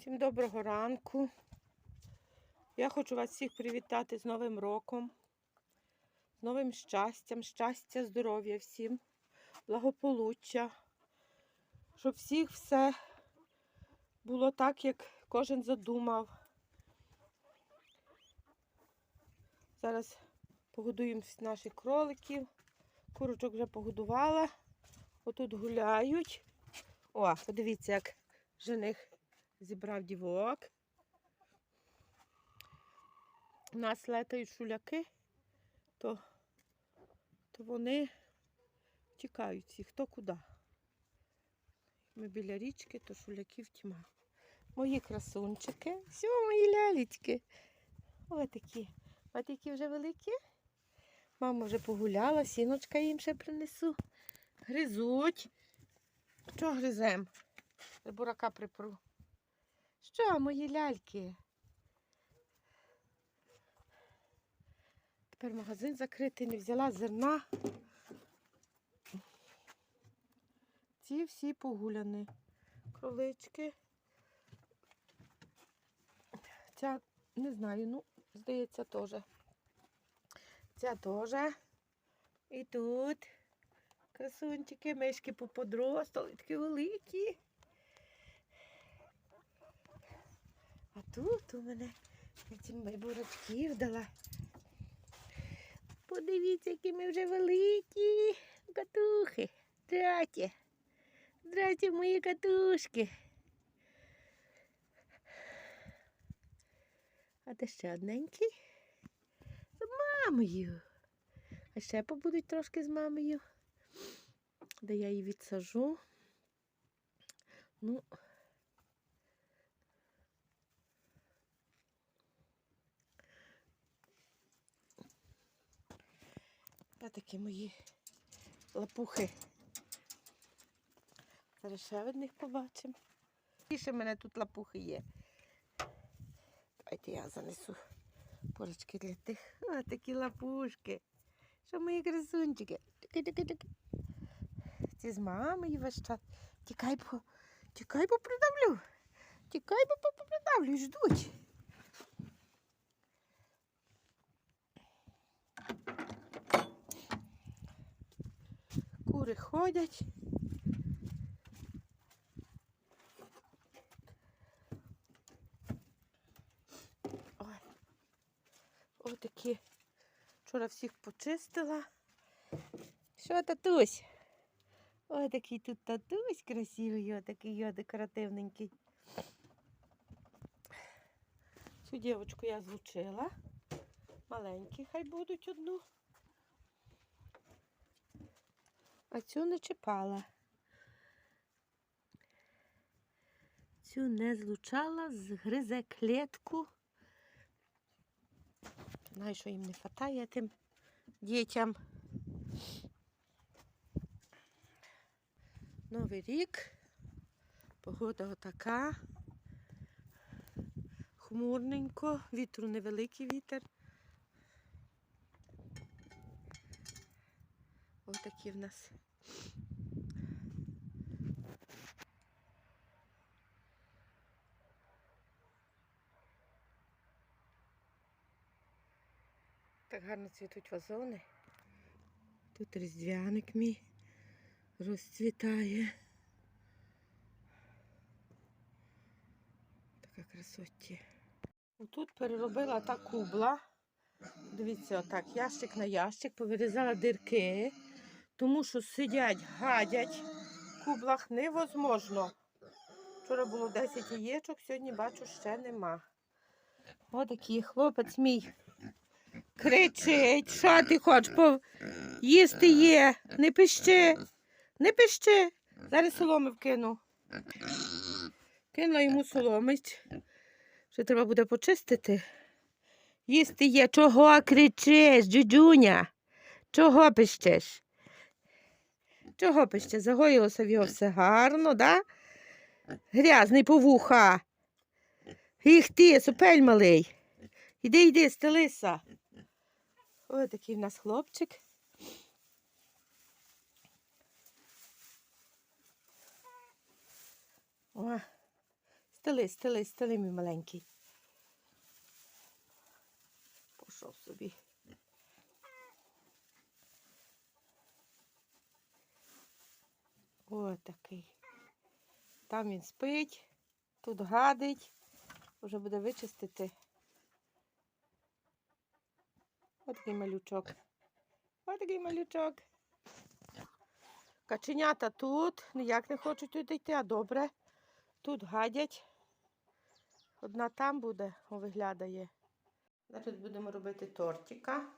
Всім доброго ранку. Я хочу вас всіх привітати з Новим роком, з новим щастям, щастя, здоров'я всім, благополуччя, щоб всіх все було так, як кожен задумав. Зараз погодуємо наших кроликів. Курочок вже погодувала. Отут гуляють. О, подивіться, як жених зібрав дівок. У нас летають шуляки, то, то вони тікають всі, хто куди. Ми біля річки, то шуляків тьма. Мої красунчики. Все, мої лялечки. Ось такі. Ось такі вже великі. Мама вже погуляла, сіночка їм ще принесу. Гризуть. Що гризем? Бурака припру. Що, мої ляльки? Тепер магазин закритий, не взяла зерна. Ці всі погуляні. Кролички. Ця, не знаю, ну, здається, теж. Ця теж. І тут красунчики, мишки поподростали, такі великі. А тут у мене бурачків дала. Подивіться, які ми вже великі катухи. Здрасте. Здрасте, мої катушки. А де ще одненький? З мамою. А ще побудуть трошки з мамою. Де я її відсажу. Ну, такі мої лапухи. Зараз ще одних побачимо. Більше в мене тут лапухи є. Давайте я занесу порочки для тих. О, такі лапушки. Що мої красунчики? Ці з мамою весь час. Тікай, бо, тікай, бо придавлю. Тікай, бо придавлю, ждуть. Кури ходять. Ой. Ось такі. Вчора всіх почистила. Що, татусь? Ой, такий тут татусь красивий, ой, такий ой, декоративненький. Цю дівчинку я злучила. Маленькі хай будуть одну. А цю не чіпала. Цю не злучала, згризе клітку. Знаю, що їм не вистачає тим дітям. Новий рік. Погода отака. Хмурненько, вітру невеликий вітер. Отакі в нас. Так гарно цвітуть вазони. Тут різдвяник мій розцвітає. Така красоті. Тут переробила та кубла. Дивіться, отак, ящик на ящик, повирізала дирки, тому що сидять, гадять. В кублах невозможно. Вчора було 10 яєчок, сьогодні бачу, ще нема. Отакий хлопець мій кричить, що ти хочеш пов... їсти є, не пищи, не пищи. Зараз соломи вкину. Кинула йому соломиць. Ще треба буде почистити. Їсти є. Чого кричиш, джуджуня? Чого пищиш? Чого пищиш? Загоїлося в його все гарно, да? Грязний повуха. Їх ти, супель малий. Іди, йди, стелися. Ось такий в нас хлопчик. О, Стели, стели, стели, мій маленький. Пішов собі. Ось такий. Там він спить, тут гадить. Вже буде вичистити. Ось такий малючок. Ось такий малючок. Каченята тут ніяк не хочуть туди йти, а добре. Тут гадять. Одна там буде, виглядає. Зараз будемо робити тортика.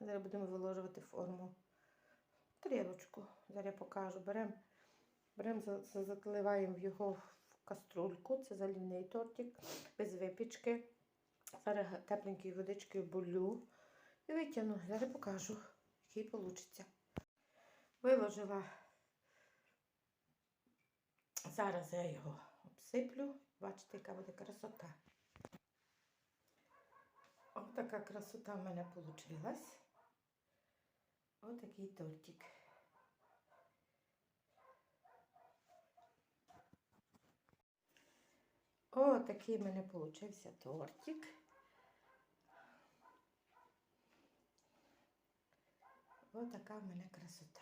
Зараз будемо виложувати форму. Тарілочку. Зараз я покажу. Беремо берем, заливаємо його в каструльку. Це залівний тортик без випічки. Зараз тепленькою водичкою болю. І витягну. Зараз покажу, який вийде. Виложила. Зараз я його обсиплю. Бачите, яка буде красота. Ось така красота в мене вийшла. Ось такий тортик. О, такий в мене получився тортик. Така в мене красота.